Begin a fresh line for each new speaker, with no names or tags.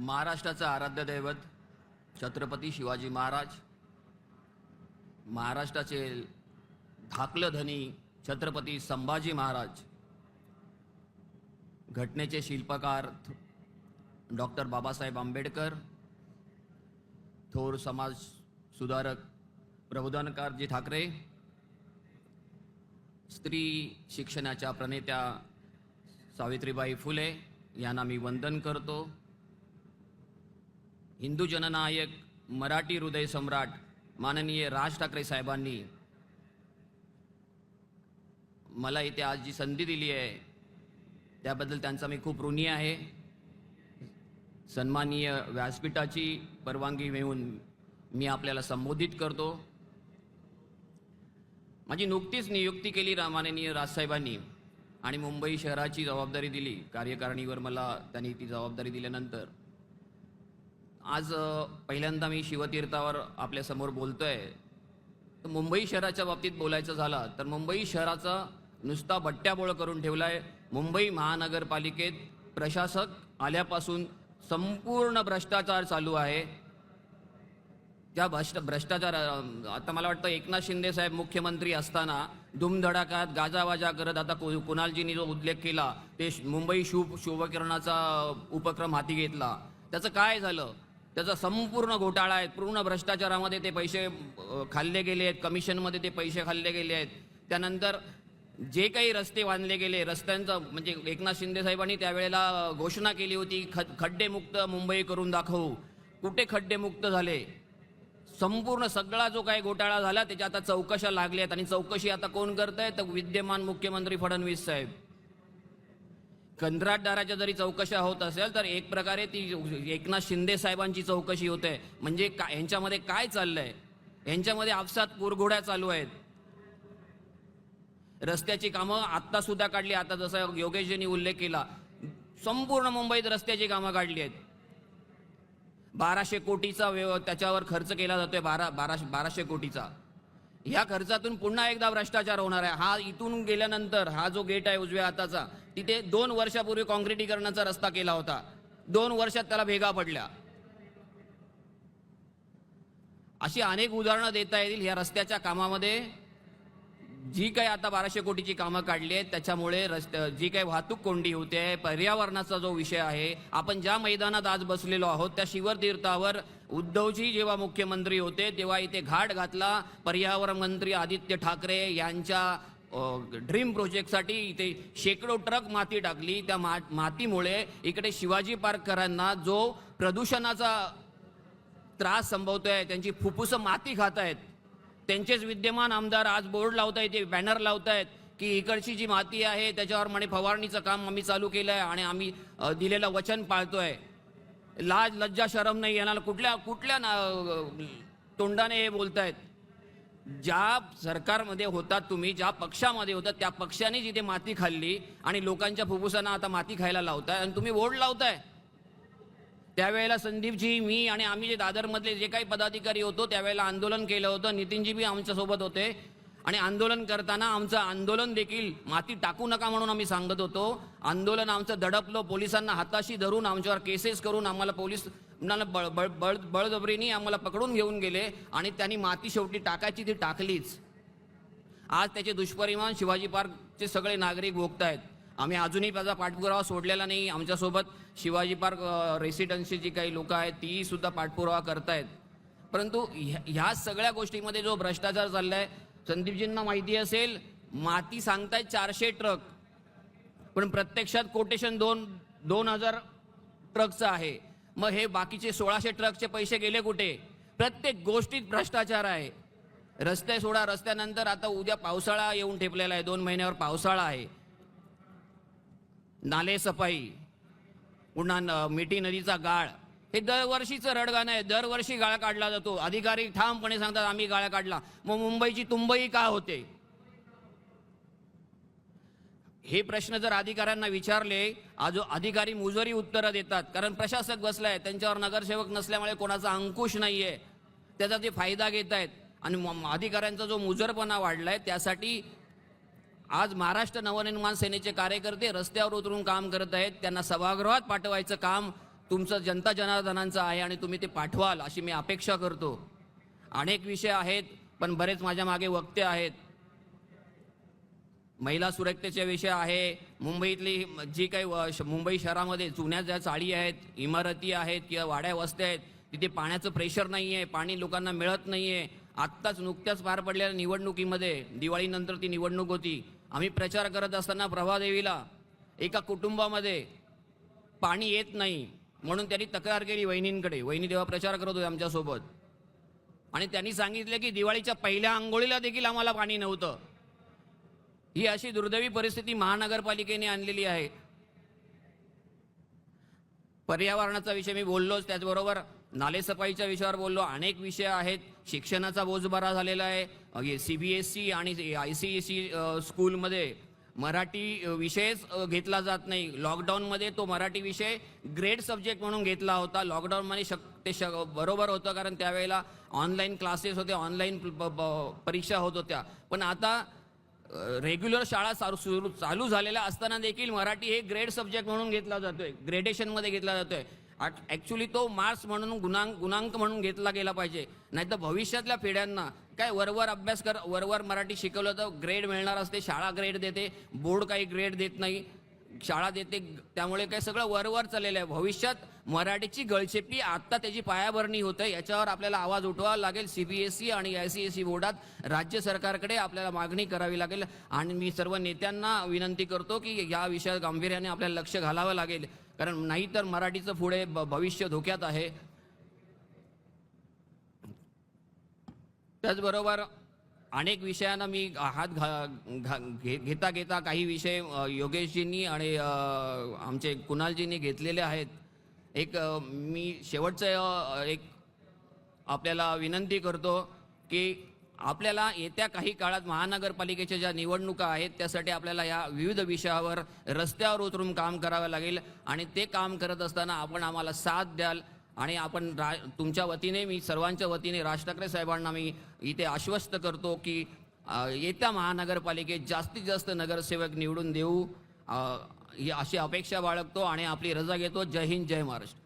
महाराष्ट्राचं आराध्य दैवत छत्रपती शिवाजी महाराज महाराष्ट्राचे धाकलं धनी छत्रपती संभाजी महाराज घटनेचे शिल्पकार डॉक्टर बाबासाहेब आंबेडकर थोर समाज सुधारक प्रबोधनकारजी ठाकरे स्त्री शिक्षणाच्या प्रणेत्या सावित्रीबाई फुले यांना मी वंदन करतो. हिंदू जननायक मराठी हृदय सम्राट माननीय राज ठाकरे साहेबांनी मला इथे आज जी संधी दिली आहे त्याबद्दल त्यांचा मी खूप ऋणी आहे सन्माननीय व्यासपीठाची परवानगी मिळवून मी आपल्याला संबोधित करतो माझी नुकतीच नियुक्ती केली रा माननीय राजसाहेबांनी आणि मुंबई शहराची जबाबदारी दिली कार्यकारिणीवर मला त्यांनी ती जबाबदारी दिल्यानंतर आज पहिल्यांदा मी शिवतीर्थावर आपल्यासमोर बोलतोय. तर मुंबई शहराच्या बाबतीत बोलायचं झालं तर मुंबई शहराचा नुसता बट्ट्याबोळ करून ठेवलाय मुंबई महानगरपालिकेत प्रशासक आल्यापासून संपूर्ण भ्रष्टाचार चालू आहे. त्या भ्रष्ट भ्रष्टाचार आता मला वाटतं एकनाथ शिंदे साहेब मुख्यमंत्री असताना धुमधडाकात गाजावाजा करत आता कु- कुणालजींनी जो उल्लेख केला ते मुंबई शुभ शुभकिरणाचा उपक्रम हाती घेतला. त्याचं काय झालं? त्याचा संपूर्ण घोटाळा आहे. पूर्ण भ्रष्टाचारामध्ये ते पैसे खाल्ले गेले आहेत. कमिशनमध्ये ते पैसे खाल्ले गेले आहेत. त्यानंतर जे काही रस्ते बांधले गेले रस्त्यांचं म्हणजे एकनाथ शिंदे साहेबांनी त्यावेळेला घोषणा केली होती ख खड्डेमुक्त मुंबई करून दाखवू. कुठे खड्डेमुक्त झाले? संपूर्ण सगळा जो काही घोटाळा झाला त्याच्या आता चौकशा लागल्या आहेत आणि चौकशी आता कोण करत आहे तर विद्यमान मुख्यमंत्री फडणवीस साहेब. कंत्राटदाराच्या जरी चौकशा होत असेल तर एक प्रकारे ती एकनाथ शिंदे साहेबांची चौकशी होते. म्हणजे का यांच्यामध्ये काय चाललंय? यांच्यामध्ये आपसात पुरघोड्या चालू आहेत. रस्त्याची कामं आत्ता सुद्धा काढली आता जसं योगेशजींनी उल्लेख केला संपूर्ण मुंबईत रस्त्याची कामं काढली आहेत. बाराशे कोटीचा व्यव त्याच्यावर खर्च केला जातोय बारा बाराशे बाराशे कोटीचा. ह्या खर्चातून पुन्हा एकदा भ्रष्टाचार होणार आहे. हा इथून गेल्यानंतर हा जो गेट आहे उजव्या हाताचा तिथे दोन वर्षापूर्वी काँक्रिटीकरणाचा रस्ता केला होता. दोन वर्षात त्याला भेगा पडल्या. अशी अनेक उदाहरणं देता येतील ह्या रस्त्याच्या कामामध्ये. जी काही आता बाराशे कोटीची कामं काढली आहेत त्याच्यामुळे रस्ते जी काही वाहतूक कोंडी होते पर्यावरणाचा जो विषय आहे आपण ज्या मैदानात आज बसलेलो आहोत त्या शिवतीर्थावर उद्धवजी जेव्हा मुख्यमंत्री होते तेव्हा इथे घाट घातला. पर्यावरण मंत्री आदित्य ठाकरे यांच्या ड्रीम प्रोजेक्टसाठी इथे शेकडो ट्रक माती टाकली. त्या मा मातीमुळे इकडे शिवाजी पार्ककरांना जो प्रदूषणाचा त्रास संभवतोय त्यांची फुफ्फुसं माती खात आहेत त्यांचेच विद्यमान आमदार आज बोर्ड लावतायत ते बॅनर लावतायत की इकडची जी माती आहे त्याच्यावर म्हणे फवारणीचं काम आम्ही चालू केलं आहे आणि आम्ही दिलेलं वचन पाळतोय. लाज लज्जा शरम नाही येणार. कुठल्या कुठल्या ना तोंडाने हे बोलत आहेत ज्या सरकारमध्ये होतात तुम्ही ज्या पक्षामध्ये होतात त्या पक्षाने जिथे माती खाल्ली आणि लोकांच्या फुफ्फुसांना आता माती खायला लावताय आणि तुम्ही वोट लावताय. त्यावेळेला संदीपजी मी आणि आम्ही जे दादरमधले जे काही पदाधिकारी होतो त्यावेळेला आंदोलन केलं होतं. नितीनजी बी आमच्यासोबत होते. आणि आंदोलन करताना आमचं आंदोलन देखील माती टाकू नका म्हणून आम्ही सांगत होतो. आंदोलन आमचं दडपलं. पोलिसांना हाताशी धरून आमच्यावर केसेस करून आम्हाला पोलीस ना बळ बळ बळ बळजबरीने आम्हाला पकडून घेऊन गेले आणि त्यांनी माती शेवटी टाकायची ती टाकलीच. आज त्याचे दुष्परिणाम शिवाजी पार्कचे सगळे नागरिक भोगतायत. आम्ही अजूनही त्याचा पाठपुरावा सोडलेला नाही. आमच्यासोबत शिवाजी पार्क अ, रेसिडेन्सी जी काही लोक आहेत तीही सुद्धा पाठपुरावा करतायत. परंतु ह्या सगळ्या गोष्टीमध्ये जो भ्रष्टाचार चालला आहे संदीपजींना माहिती असेल माती सांगतायत चारशे ट्रक. पण प्रत्यक्षात कोटेशन दोन दोन हजार ट्रकचं आहे. मग हे बाकीचे सोळाशे ट्रकचे पैसे गेले कुठे? प्रत्येक गोष्टीत भ्रष्टाचार आहे. रस्ते सोडा रस्त्यानंतर आता उद्या पावसाळा येऊन ठेपलेला आहे. दोन महिन्यावर पावसाळा आहे. नाले सफाई पुन्हा न- मिठी नदीचा गाळ. हे दरवर्षीचं रडगाणं आहे. दरवर्षी गाळ काढला जातो. अधिकारी ठामपणे सांगतात आम्ही गाळा काढला. मग मुंबईची तुंबई का होते? हे प्रश्न जर अधिकाऱ्यांना विचारले आज अधिकारी मुजोरी उत्तरं देतात. कारण प्रशासक बसलाय त्यांच्यावर नगरसेवक नसल्यामुळे कोणाचा अंकुश नाहीये. त्याचा ते फायदा घेत आहेत आणि म- अधिकाऱ्यांचा जो मुजरपणा वाढलाय त्यासाठी आज महाराष्ट्र नवनिर्माण सेनेचे कार्यकर्ते रस्त्यावर उतरून काम करत आहेत. त्यांना सभागृहात पाठवायचं काम तुमचं जनता जनार्दनांचं आहे आणि तुम्ही ते पाठवाल अशी मी अपेक्षा करतो. अनेक विषय आहेत पण बरेच माझ्या मागे वक्ते आहेत. महिला सुरक्षेचे विषय आहे. मुंबईतली जी काही व- श- मुंबई शहरामध्ये जुन्या ज्या चाळी आहेत इमारती आहेत किंवा वाड्या वस्त्या आहेत तिथे पाण्याचं प्रेशर नाही आहे पाणी लोकांना मिळत नाही आहे आत्ताच नुकत्याच पार पडलेल्या निवडणुकीमध्ये दिवाळीनंतर ती निवडणूक होती. आम्ही प्रचार करत असताना प्रभादेवीला एका कुटुंबामध्ये पाणी येत नाही म्हणून त्यांनी तक्रार केली वहिनींकडे. वहिनी तेव्हा प्रचार करत होते आमच्यासोबत. आणि त्यांनी सांगितले की दिवाळीच्या पहिल्या आंघोळीला देखील आम्हाला पाणी नव्हतं. ही अशी दुर्दैवी परिस्थिती महानगरपालिकेने आणलेली आहे. पर्यावरणाचा विषय मी बोललोच त्याचबरोबर नालेसफाईच्या विषयावर बोललो. अनेक विषय आहेत. शिक्षणाचा बोजबारा झालेला आहे. सी बी एस सी आणि आय सी एस सी स्कूलमध्ये मराठी विषयच घेतला जात नाही. लॉकडाऊनमध्ये तो मराठी विषय ग्रेट सब्जेक्ट म्हणून घेतला होता. लॉकडाऊनमध्ये शक ते श बरोबर होतं कारण त्यावेळेला ऑनलाईन क्लासेस होते ऑनलाईन परीक्षा होत होत्या. पण आता रेग्युलर शाळा चालू सुरू चालू झालेल्या असताना देखील मराठी हे ग्रेड सब्जेक्ट म्हणून घेतला जातोय. ग्रेडेशनमध्ये घेतला जातोय. ॲक्च्युली तो मार्क्स म्हणून गुणांक गुणांक म्हणून घेतला गेला पाहिजे. नाही तर भविष्यातल्या पिढ्यांना काय वरवर अभ्यास कर वरवर मराठी शिकवलं तर ग्रेड मिळणार असते शाळा ग्रेड देते बोर्ड काही ग्रेड देत नाही शाळा देते त्यामुळे काय सगळं वरवर चाललेलं आहे. भविष्यात मराठीची गळचेपी आत्ता त्याची पायाभरणी होते याच्यावर आपल्याला आवाज उठवावा लागेल. सी बी एस सी आणि आय सी एस सी बोर्डात राज्य सरकारकडे आपल्याला मागणी करावी लागेल. आणि मी सर्व नेत्यांना विनंती करतो की या विषयात गांभीर्याने आपल्याला लक्ष घालावं लागेल. कारण नाहीतर मराठीचं पुढे ब- भविष्य धोक्यात आहे. त्याचबरोबर अनेक विषयांना मी हात घा घा घे घेता घेता काही विषय योगेशजींनी आणि आमचे कुणालजींनी घेतलेले आहेत. एक मी शेवटचं एक आपल्याला विनंती करतो की आपल्याला येत्या काही काळात महानगरपालिकेच्या ज्या निवडणुका आहेत त्यासाठी आपल्याला या विविध विषयावर रस्त्यावर उतरून काम करावं लागेल. आणि ते काम करत असताना आपण आम्हाला साथ द्याल. आणि आपण रा तुमच्या वतीने मी सर्वांच्या वतीने राज ठाकरे साहेबांना मी इथे आश्वस्त करतो की येत्या महानगरपालिकेत जास्तीत जास्त नगरसेवक निवडून देऊ. ही अशी अपेक्षा बाळगतो आणि आपली रजा घेतो. जय हिंद जय महाराष्ट्र.